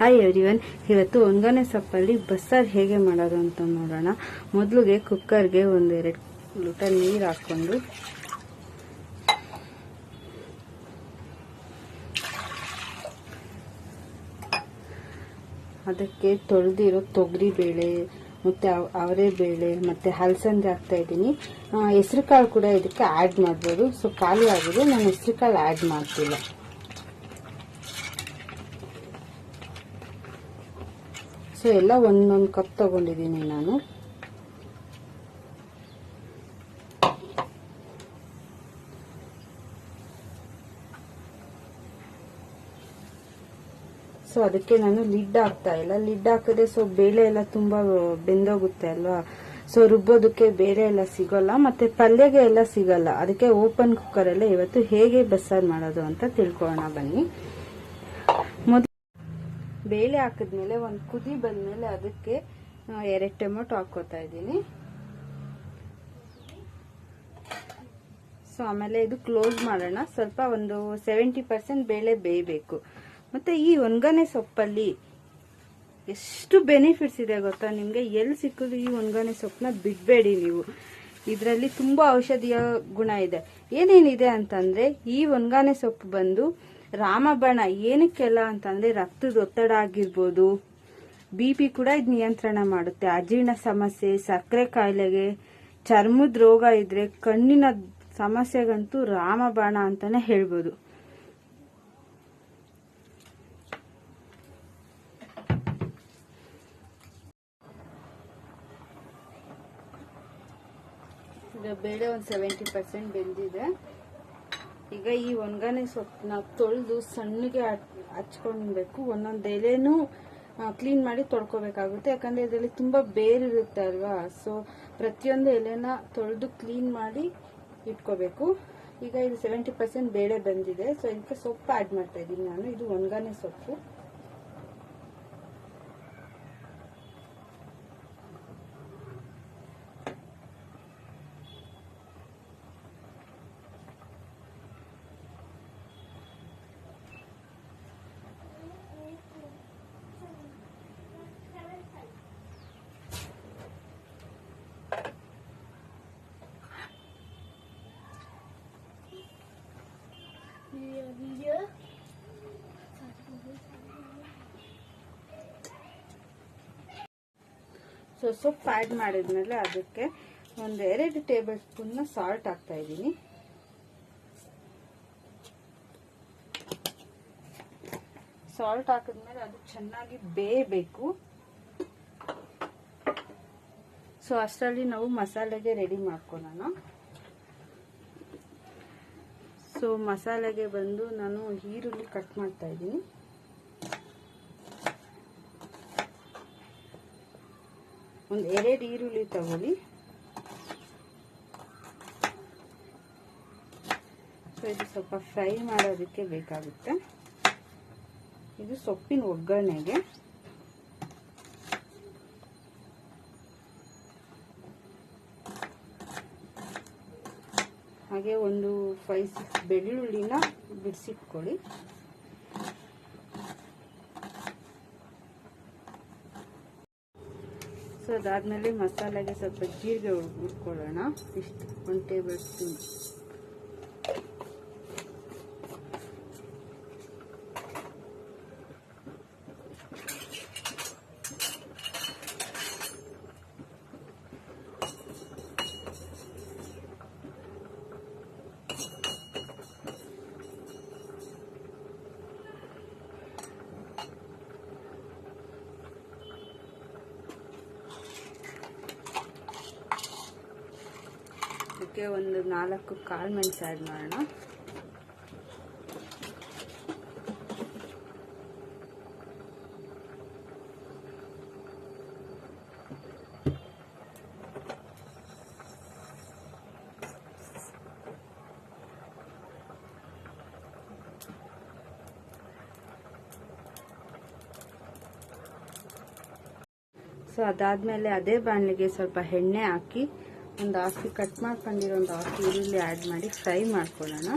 Hi everyone ಇವತ್ತು ಒಣಗನೆ ಸೊಪ್ಪಲ್ಲಿ ಬಸ್ಸಾರು ಹೇಗೆ ಮಾಡೋದು ಅಂತ ನೋಡೋಣ. ಮೊದಲಿಗೆ ಕುಕ್ಕರ್ಗೆ ಒಂದೆರಡು ಲೋಟ ನೀರು ಹಾಕ್ಕೊಂಡು ಅದಕ್ಕೆ ತೊಳೆದಿರೋ ತೊಗರಿ ಬೇಳೆ, ಮತ್ತು ಅವರೇ ಬೇಳೆ, ಮತ್ತು ಹಲಸಂದೆ ಹಾಕ್ತಾ ಇದ್ದೀನಿ. ಹೆಸರು ಕಾಳು ಕೂಡ ಇದಕ್ಕೆ ಆ್ಯಡ್ ಮಾಡ್ಬೋದು. ಸೊ ಖಾಲಿ ಆಗಿದೆ ನಾನು ಹೆಸ್ರು ಕಾಳು ಆ್ಯಡ್ ಮಾಡ್ತಿಲ್ಲ. ಸೊ ಎಲ್ಲ ಒಂದೊಂದು ಕಪ್ ತಗೊಂಡಿದ್ದೀನಿ ನಾನು. ಸೊ ಅದಕ್ಕೆ ನಾನು ಲಿಡ್ ಹಾಕ್ತಾ ಇಲ್ಲ. ಲಿಡ್ ಹಾಕಿದ್ರೆ ಸೊ ಬೇಳೆ ಎಲ್ಲ ತುಂಬಾ ಬೆಂದೋಗುತ್ತೆ ಅಲ್ವಾ? ಸೊ ರುಬ್ಬೋದಕ್ಕೆ ಬೇರೆ ಎಲ್ಲ ಸಿಗೋಲ್ಲ, ಮತ್ತೆ ಪಲ್ಯಗೆ ಎಲ್ಲ ಸಿಗಲ್ಲ. ಅದಕ್ಕೆ ಓಪನ್ ಕುಕ್ಕರ್ ಎಲ್ಲ ಇವತ್ತು ಹೇಗೆ ಬಸ್ಸಾರು ಮಾಡೋದು ಅಂತ ತಿಳ್ಕೊಳ್ಳೋಣ ಬನ್ನಿ. ಬೇಳೆ ಹಾಕಿದ್ಮೇಲೆ ಒಂದು ಕುದಿ ಬಂದಮೇಲೆ ಅದಕ್ಕೆ ಎರಡು ಟೊಮೊಟೊ ಹಾಕೋತಾ ಇದ್ದೀನಿ. ಸೊ ಆಮೇಲೆ ಇದು ಕ್ಲೋಸ್ ಮಾಡೋಣ. ಸ್ವಲ್ಪ ಒಂದು ಸೆವೆಂಟಿ ಪರ್ಸೆಂಟ್ ಬೇಳೆ ಬೇಯಬೇಕು. ಮತ್ತು ಈ ಒಣಗನೆ ಸೊಪ್ಪಲ್ಲಿ ಎಷ್ಟು ಬೆನಿಫಿಟ್ಸ್ ಇದೆ ಗೊತ್ತಾ? ನಿಮಗೆ ಎಲ್ಲಿ ಸಿಕ್ಕಿದ್ರು ಈ ಒಣಗನೆ ಸೊಪ್ಪನ್ನ ಬಿಡಬೇಡಿ ನೀವು. ಇದರಲ್ಲಿ ತುಂಬ ಔಷಧೀಯ ಗುಣ ಇದೆ. ಏನೇನಿದೆ ಅಂತಂದರೆ ಈ ಒಣಗಾನೆ ಸೊಪ್ಪು ಬಂದು ರಾಮಬಾಣ ಏನಕ್ಕೆಲ್ಲ ಅಂತಂದ್ರೆ ರಕ್ತದ ಒತ್ತಡ ಆಗಿರ್ಬೋದು. ಬಿ ಪಿ ಕೂಡ ಇದು ನಿಯಂತ್ರಣ ಮಾಡುತ್ತೆ. ಅಜೀರ್ಣ ಸಮಸ್ಯೆ, ಸಕ್ಕರೆ ಕಾಯಿಲೆಗೆ ಚರ್ಮದ ರೋಗ ಇದ್ರೆ ಕಣ್ಣಿನ ಸಮಸ್ಯೆಗಂತೂ ರಾಮಬಾಣ ಅಂತಾನೆ ಹೇಳ್ಬೋದು. ಬೇಳೆ ಒಂದು ಸೆವೆಂಟಿ ಪರ್ಸೆಂಟ್ ಬೆಂದಿದೆ. ಈಗ ಈ ಒಣಗನೆ ಸೊಪ್ಪನ್ನ ತೊಳೆದು ಸಣ್ಣಗೆ ಹಚ್ಕೊಳ್ಬೇಕು ಒಂದೊಂದು ಎಲೆನೂ ಕ್ಲೀನ್ ಮಾಡಿ ತೊಳ್ಕೊಬೇಕಾಗುತ್ತೆ. ಯಾಕಂದ್ರೆ ಇದರಲ್ಲಿ ತುಂಬಾ ಬೇರಿರುತ್ತೆ ಅಲ್ವಾ? ಸೊ ಪ್ರತಿಯೊಂದು ಎಲೆನ ತೊಳೆದು ಕ್ಲೀನ್ ಮಾಡಿ ಇಟ್ಕೋಬೇಕು. ಈಗ ಇದು ಸೆವೆಂಟಿ ಪರ್ಸೆಂಟ್ ಬೇಳೆ ಬಂದಿದೆ. ಸೊ ಇದಕ್ಕೆ ಸೊಪ್ಪು ಆ್ಯಡ್ ಮಾಡ್ತಾ ಇದ್ದೀನಿ ನಾನು. ಇದು ಒಣಗನೆ ಸೊಪ್ಪು. ಸೊ ಸೊಪ್ಪು ಆ್ಯಡ್ ಮಾಡಿದ್ಮೇಲೆ ಅದಕ್ಕೆ ಒಂದು ಎರಡು ಟೇಬಲ್ ಸ್ಪೂನ್ನ ಸಾಲ್ಟ್ ಹಾಕ್ತಾ ಇದ್ದೀನಿ. ಸಾಲ್ಟ್ ಹಾಕಿದ್ಮೇಲೆ ಅದು ಚೆನ್ನಾಗಿ ಬೇಯಬೇಕು. ಸೊ ಅಷ್ಟರಲ್ಲಿ ನಾವು ಮಸಾಲೆಗೆ ರೆಡಿ ಮಾಡ್ಕೊಳ್ಳೋಣ. ಸೊ ಮಸಾಲೆಗೆ ಬಂದು ನಾನು ಈರುಳ್ಳಿ ಕಟ್ ಮಾಡ್ತಾ ಇದ್ದೀನಿ. ಒಂದು ಎರಡು ಈರುಳ್ಳಿ ತಗೊಳ್ಳಿ. ಸೊ ಇದು ಸ್ವಲ್ಪ ಫ್ರೈ ಮಾಡೋದಕ್ಕೆ ಬೇಕಾಗುತ್ತೆ. ಇದು ಸೊಪ್ಪಿನ ಒಗ್ಗರಣೆಗೆ. ಹಾಗೆ ಒಂದು ಫೈವ್ ಸಿಕ್ಸ್ ಬೆಳ್ಳುಳ್ಳಿನ ಬಿಡಿಸಿಟ್ಕೊಳ್ಳಿ. ಸೊ ಅದಾದ್ಮೇಲೆ ಮಸಾಲೆಗೆ ಸ್ವಲ್ಪ ಜೀರಿಗೆ ಉಟ್ಕೊಳ್ಳೋಣ. ಇಷ್ಟು ಒಂದು ಟೇಬಲ್ ಸ್ಪೂನ್ ಅದಕ್ಕೆ ಒಂದು ನಾಲ್ಕು ಕಾಳು ಮೆಣಸು ಆ್ಯಡ್ ಮಾಡೋಣ. ಸೊ ಅದಾದ್ಮೇಲೆ ಅದೇ ಬಾಣಲಿಗೆ ಸ್ವಲ್ಪ ಎಣ್ಣೆ ಹಾಕಿ ಒಂದು ಹಾಕಿ ಕಟ್ ಮಾಡ್ಕೊಂಡಿರೋ ಒಂದು ಹಾಕಿ ಈರುಳ್ಳಿ ಆ್ಯಡ್ ಮಾಡಿ ಫ್ರೈ ಮಾಡ್ಕೊಳ್ಳೋಣ.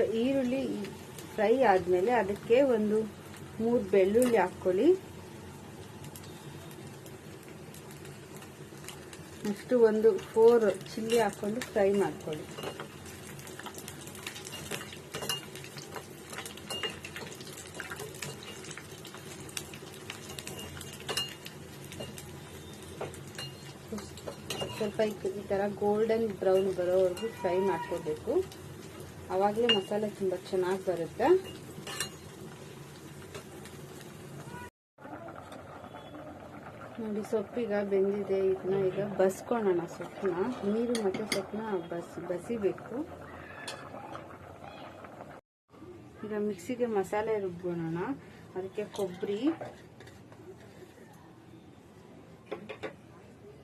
ಸೊ ಈರುಳ್ಳಿ ಫ್ರೈ ಆದಮೇಲೆ ಅದಕ್ಕೆ ಒಂದು ಮೂರು ಬೆಳ್ಳುಳ್ಳಿ ಹಾಕ್ಕೊಳ್ಳಿ. ನೆಕ್ಸ್ಟು ಒಂದು ಫೋರ್ ಚಿಲ್ಲಿ ಹಾಕ್ಕೊಂಡು ಫ್ರೈ ಮಾಡ್ಕೊಳ್ಳಿ. ಸ್ವಲ್ಪ ಈ- ಥರ ಗೋಲ್ಡನ್ ಬ್ರೌನ್ ಬರೋವರೆಗೂ ಫ್ರೈ ಮಾಡ್ಕೋಬೇಕು ಆವಾಗಲೇ ಮಸಾಲೆ ತುಂಬ ಚೆನ್ನಾಗಿ ಬರುತ್ತೆ. ನೋಡಿ, ಸೊಪ್ಪೀಗ ಬೆಂದಿದೆ ಇದನ್ನ ಈಗ ಬಸ್ಕೊಳ್ಳೋಣ ಸೊಪ್ಪನ್ನ. ನೀರು ಮತ್ತು ಸೊಪ್ಪನ್ನ ಬಸ್, ಬಸಿಬೇಕು. ಈಗ ಮಿಕ್ಸಿಗೆ ಮಸಾಲೆ ರುಬ್ಬೋಣ ಅದಕ್ಕೆ ಕೊಬ್ಬರಿ.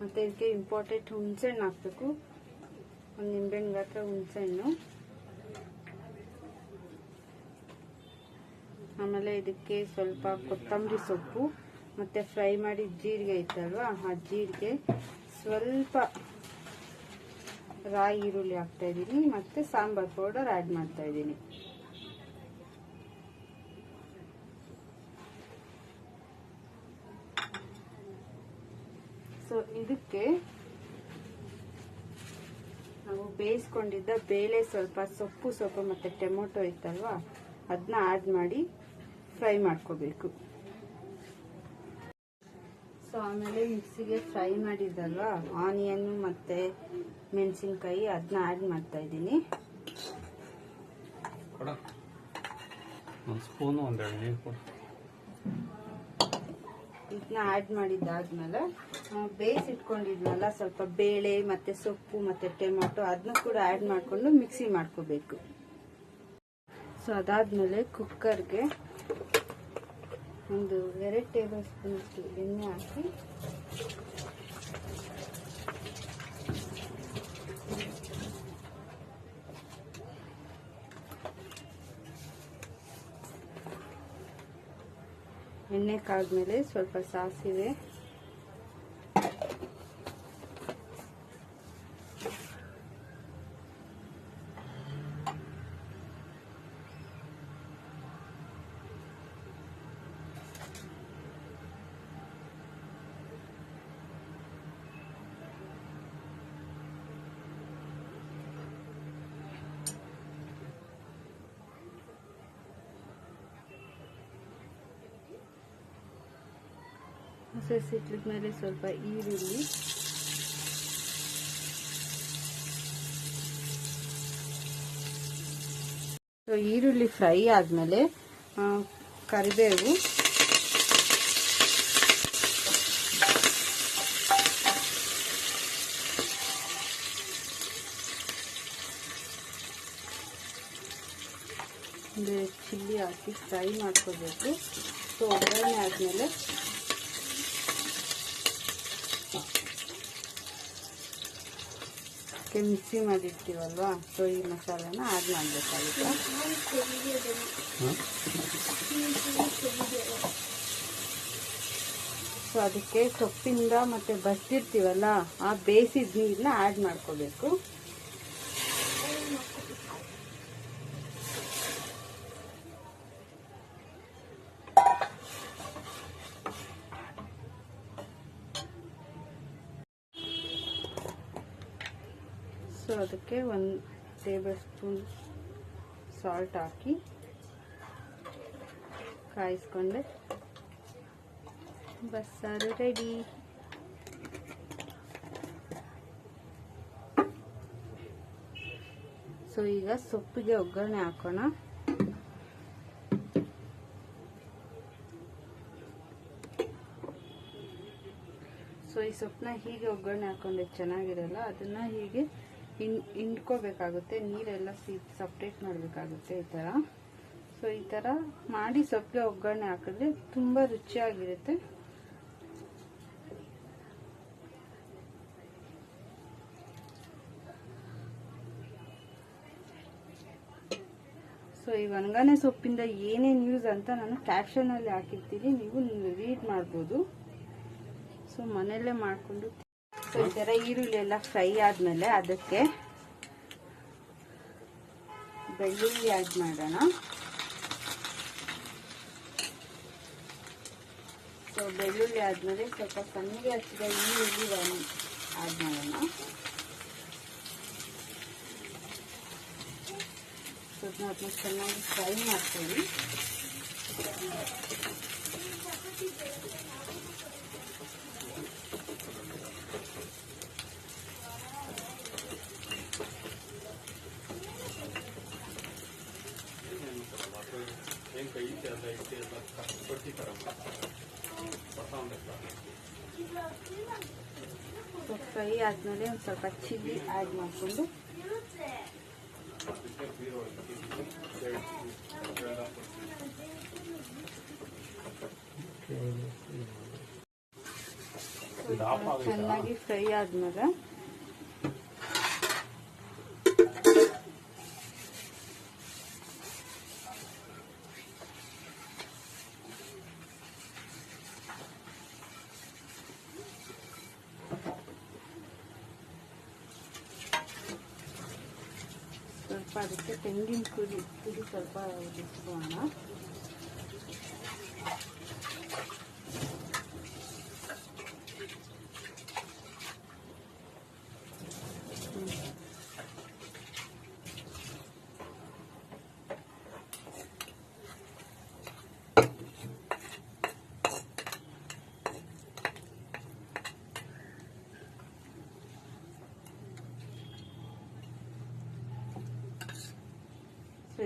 ಮತ್ತು ಇದಕ್ಕೆ ಇಂಪಾರ್ಟೆಂಟ್ ಹುಣಸೆಹಣ್ಣು ಹಾಕಬೇಕು. ಒಂದು ನಿಂಬೆಹಣ್ಣು ಗಾತ್ರ ಹುಣಸೆಹಣ್ಣು. ಆಮೇಲೆ ಇದಕ್ಕೆ ಸ್ವಲ್ಪ ಕೊತ್ತಂಬರಿ ಸೊಪ್ಪು, ಮತ್ತು ಫ್ರೈ ಮಾಡಿದ ಜೀರಿಗೆ ಇತ್ತಲ್ವಾ ಆ ಜೀರಿಗೆ ಸ್ವಲ್ಪ ರಾಯಿ ಈರುಳ್ಳಿ ಹಾಕ್ತಾ ಇದ್ದೀನಿ, ಮತ್ತು ಸಾಂಬಾರ್ ಪೌಡರ್ ಆ್ಯಡ್ ಮಾಡ್ತಾ ಇದ್ದೀನಿ. ಸೊ ಇದಕ್ಕೆ ನಾವು ಬೇಯಿಸ್ಕೊಂಡಿದ್ದ ಬೇಳೆ ಸ್ವಲ್ಪ, ಸೊಪ್ಪು ಸೊಪ್ಪು ಮತ್ತು ಟೊಮೊಟೊ ಇತ್ತಲ್ವಾ ಅದನ್ನ ಆ್ಯಡ್ ಮಾಡಿ ಫ್ರೈ ಮಾಡ್ಕೋಬೇಕು. ಸೊ ಆಮೇಲೆ ಮಿಕ್ಸಿಗೆ ಫ್ರೈ ಮಾಡಿದ್ದಲ್ವ ಆನಿಯನ್ ಮತ್ತು ಮೆಣಸಿನ್ಕಾಯಿ ಅದನ್ನ ಆ್ಯಡ್ ಮಾಡ್ತಾ ಇದ್ದೀನಿ. ಕೊಡ. ಒಂದು ಸ್ಪೂನು ಒಂದೆರಡು ನೀರು ಕೊಡು. ಇದನ್ನ ಆ್ಯಡ್ ಮಾಡಿದ್ದಾದ್ಮೇಲೆ ನಾವು ಬೇಯಿಸಿಟ್ಕೊಂಡಿದ್ವಲ್ಲ ಸ್ವಲ್ಪ ಬೇಳೆ ಮತ್ತು ಸೊಪ್ಪು ಮತ್ತು ಟೊಮೊಟೊ ಅದನ್ನ ಕೂಡ ಆ್ಯಡ್ ಮಾಡಿಕೊಂಡು ಮಿಕ್ಸಿ ಮಾಡ್ಕೋಬೇಕು. ಸೊ ಅದಾದಮೇಲೆ ಕುಕ್ಕರ್ಗೆ ಒಂದು ಎರಡು ಟೇಬಲ್ ಸ್ಪೂನಷ್ಟು ಎಣ್ಣೆ ಹಾಕಿ. ಎಣ್ಣೆ ಕಾದ್ಮೇಲೆ ಸ್ವಲ್ಪ ಸಾಸಿವೆ. ಹಸಿ ಸಿಟ್ಲಿದ ಮೇಲೆ ಸ್ವಲ್ಪ ಈರುಳ್ಳಿ ಸೊ ಈರುಳ್ಳಿ ಫ್ರೈ ಆದಮೇಲೆ ಕರಿಬೇವು. ಚಿಲ್ಲಿ ಹಾಕಿ ಫ್ರೈ ಮಾಡ್ಕೋಬೇಕು. ಸೊ ಒಗ್ಗರಣೆ ಆದಮೇಲೆ ಮಿಕ್ಸಿ ಮಾಡಿರ್ತೀವಲ್ವಾ? ಸೊ ಈ ಮಸಾಲೆನ ಆ್ಯಡ್ ಮಾಡಬೇಕಾಗುತ್ತೆ. ಸೊ ಅದಕ್ಕೆ ಸೊಪ್ಪಿಂದ ಮತ್ತೆ ಬಸ್ತಿರ್ತೀವಲ್ಲ ಆ ಬೇಯಿಸಿದ ನೀರನ್ನ ಆ್ಯಡ್ ಮಾಡ್ಕೋಬೇಕು. ಸೊ ಅದಕ್ಕೆ ಒಂದು ಟೇಬಲ್ ಸ್ಪೂನ್ ಸಾಲ್ಟ್ ಹಾಕಿ ಕಾಯಿಸ್ಕೊಂಡೆ. ಬಸ್ಸಾರು ರೆಡಿ ಸೊ ಈಗ ಸೊಪ್ಪಿಗೆ ಒಗ್ಗರಣೆ ಹಾಕೋಣ. ಸೊ ಈ ಸೊಪ್ಪನ್ನ ಹೀಗೆ ಒಗ್ಗರಣೆ ಹಾಕೊಂಡೆ, ಚೆನ್ನಾಗಿರಲ್ಲ. ಅದನ್ನ ಹೀಗೆ ಇನ್, ಹಿಂಡ್ಕೋಬೇಕಾಗುತ್ತೆ, ನೀರೆಲ್ಲ ಸಿ ಸಪ್ರೇಟ್ ಮಾಡಬೇಕಾಗುತ್ತೆ ಈ ಥರ. ಸೊ ಈ ಥರ ಮಾಡಿ ಸೊಪ್ಪಿಗೆ ಒಗ್ಗರಣೆ ಹಾಕಿದ್ರೆ ತುಂಬ ರುಚಿಯಾಗಿರುತ್ತೆ. ಸೊ ಈ ಒಣಗಾನೆ ಸೊಪ್ಪಿಂದ ಏನೇನು ಯೂಸ್ ಅಂತ ನಾನು ಕ್ಯಾಪ್ಷನಲ್ಲಿ ಹಾಕಿರ್ತೀನಿ. ನೀವು ರೀಡ್ ಮಾಡ್ಬೋದು. ಸೊ ಮನೆಯಲ್ಲೇ ಮಾಡಿಕೊಂಡು ಸೊ ಥರ ಈರುಳ್ಳಿ ಎಲ್ಲ ಫ್ರೈ ಆದಮೇಲೆ ಅದಕ್ಕೆ ಬೆಳ್ಳುಳ್ಳಿ ಆ್ಯಡ್ ಮಾಡೋಣ. ಸೊ ಬೆಳ್ಳುಳ್ಳಿ ಆದಮೇಲೆ ಸ್ವಲ್ಪ ಸಣ್ಣಗೆ ಹಚ್ಚಿದ ಈರುಳ್ಳಿ ಆ್ಯಡ್ ಮಾಡೋಣ. ಸ್ವಲ್ಪ ಅದನ್ನ ಚೆನ್ನಾಗಿ ಫ್ರೈ ಮಾಡ್ಕೊಳ್ಳಿ ಏನು ಕೈ ಎಲ್ಲ ಇಟ್ಟು ಎಲ್ಲ ಕೊಟ್ಟಿ ಥರ ಹೊಸ ಒಂದು ಸೊ ಫ್ರೈ ಆದಮೇಲೆ ಒಂದು ಸ್ವಲ್ಪ ಚಿಲ್ಲಿ ಆ್ಯಡ್ ಮಾಡಿಕೊಂಡು ಚೆನ್ನಾಗಿ ಫ್ರೈ ಆದ್ಮೇಲೆ ಸ್ವಲ್ಪ ಅದಕ್ಕೆ ತೆಂಗಿನ ತುರಿ ತುರಿ ಸ್ವಲ್ಪ ಬಿಟ್ಕೋಣ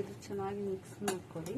ಇದು ಚೆನ್ನಾಗಿ ಮಿಕ್ಸ್ ಮಾಡ್ಕೊಳ್ಳಿ.